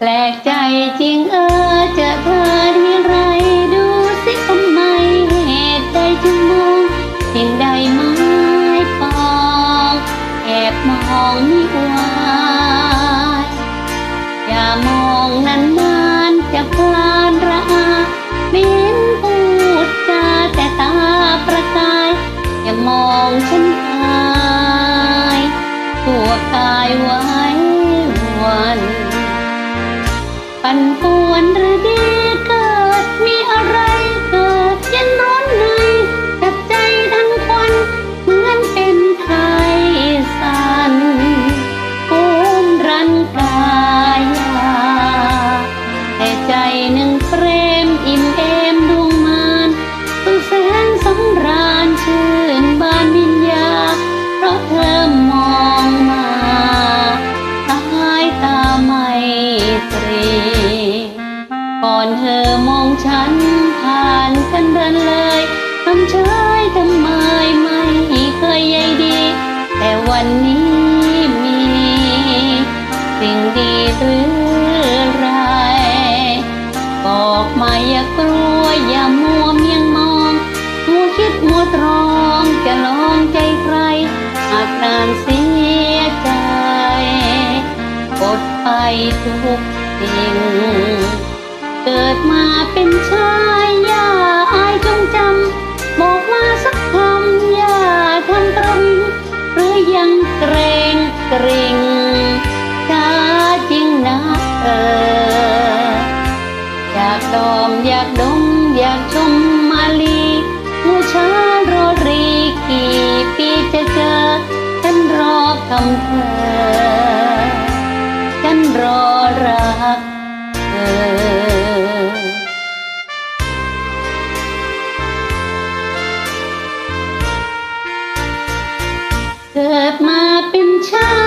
แปลกใจจริงเออเจอเธอที่ไรดูสิทำไมเหตุใดจึงมองสิ่งใดไม้ปองแอบมองมิวายอย่ามองนานๆจะพลานระอาไม่เห็นพูดจาแต่ตาประกายอย่ามองฉันหายตัวกายไว้วัน ปั่นป่วนหรือดีเกิด มีอะไรเกิดเย็นร้อนในกับใจทั้งควันเหมือนเป็นไทยสันภูมิรันกายาแต่ใจหนึ่งเปรมอิ่มเอมดวงมานสุขแสนสำราญชื่นบานวิญญา เพราะเธอมองมา สายตาไม่ตรี อนเธอมองฉันผ่านกันเดินเลยทำเฉยทำไมไม่เคยใยดี แต่วันนี้มีสิ่งดีหรือไรบอกมาอย่ากลัวอย่ามัวเมียงมองมัวคิดมัวตรองจะลองใจใครอาจนานเสียใจกดไปทุกสิ่ง เกิดมาเป็นชายอย่าอายจงจำบอกมาสักคำอย่าทำกระวิงหรือยังเกรงเกรงช้าจริงนะเอออยากดอมอยากดมอยากชมมาลีผู้ชารอรีกี่ปีจะเจอฉันรอคำเธอ เกิดมาเป็นชา